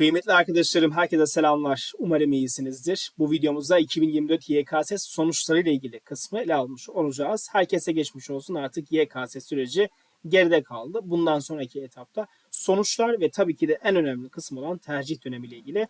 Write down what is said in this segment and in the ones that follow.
Kıymetli arkadaşlarım herkese selamlar. Umarım iyisinizdir. Bu videomuzda 2024 YKS sonuçları ile ilgili kısmı ele almış olacağız. Herkese geçmiş olsun artık YKS süreci geride kaldı. Bundan sonraki etapta sonuçlar ve tabii ki de en önemli kısım olan tercih dönemiyle ilgili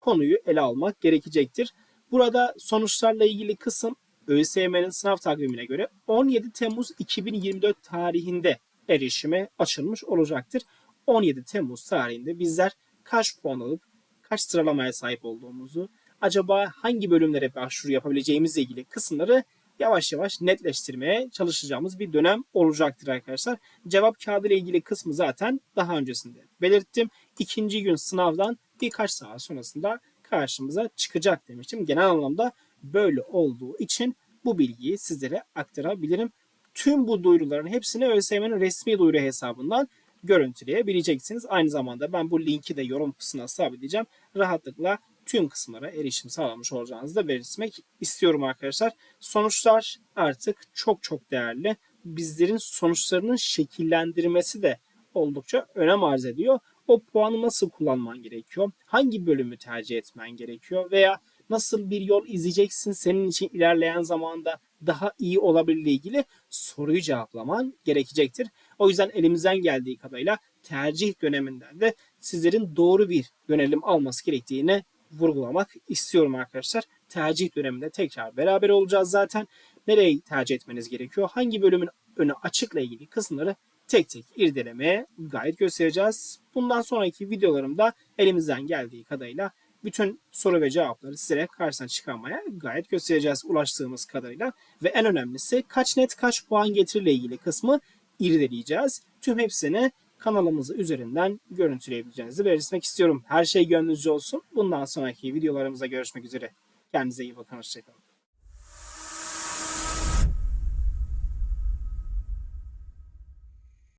konuyu ele almak gerekecektir. Burada sonuçlarla ilgili kısım ÖSYM'nin sınav takvimine göre 17 Temmuz 2024 tarihinde erişime açılmış olacaktır. 17 Temmuz tarihinde bizler kaç puan alıp kaç sıralamaya sahip olduğumuzu, acaba hangi bölümlere başvuru yapabileceğimizle ilgili kısımları yavaş yavaş netleştirmeye çalışacağımız bir dönem olacaktır arkadaşlar. Cevap kağıdı ile ilgili kısmı zaten daha öncesinde belirttim. İkinci gün sınavdan birkaç saat sonrasında karşımıza çıkacak demiştim. Genel anlamda böyle olduğu için bu bilgiyi sizlere aktarabilirim. Tüm bu duyuruların hepsini ÖSYM'nin resmi duyuru hesabından görüntüleyebileceksiniz. Aynı zamanda ben bu linki de yorum kısmına sabitleyeceğim. Rahatlıkla tüm kısımlara erişim sağlamış olacağınızı da belirtmek istiyorum arkadaşlar. Sonuçlar artık çok çok değerli. Bizlerin sonuçlarının şekillendirmesi de oldukça önem arz ediyor. O puanı nasıl kullanman gerekiyor? Hangi bölümü tercih etmen gerekiyor? Veya nasıl bir yol izleyeceksin senin için ilerleyen zamanda daha iyi olabilirle ilgili soruyu cevaplaman gerekecektir. O yüzden elimizden geldiği kadarıyla tercih döneminden de sizlerin doğru bir yönelim alması gerektiğini vurgulamak istiyorum arkadaşlar. Tercih döneminde tekrar beraber olacağız zaten. Nereyi tercih etmeniz gerekiyor? Hangi bölümün önü açıkla ilgili kısımları tek tek irdelemeye gayet göstereceğiz. Bundan sonraki videolarımda elimizden geldiği kadarıyla bütün soru ve cevapları sizlere karşısına çıkarmaya gayet göstereceğiz ulaştığımız kadarıyla. Ve en önemlisi kaç net kaç puan getirirle ilgili kısmı irdeleyeceğiz. Tüm hepsini kanalımızı üzerinden görüntüleyebileceğinizi belirtmek istiyorum. Her şey gönlünüzce olsun. Bundan sonraki videolarımızda görüşmek üzere. Kendinize iyi bakın. Hoşçakalın.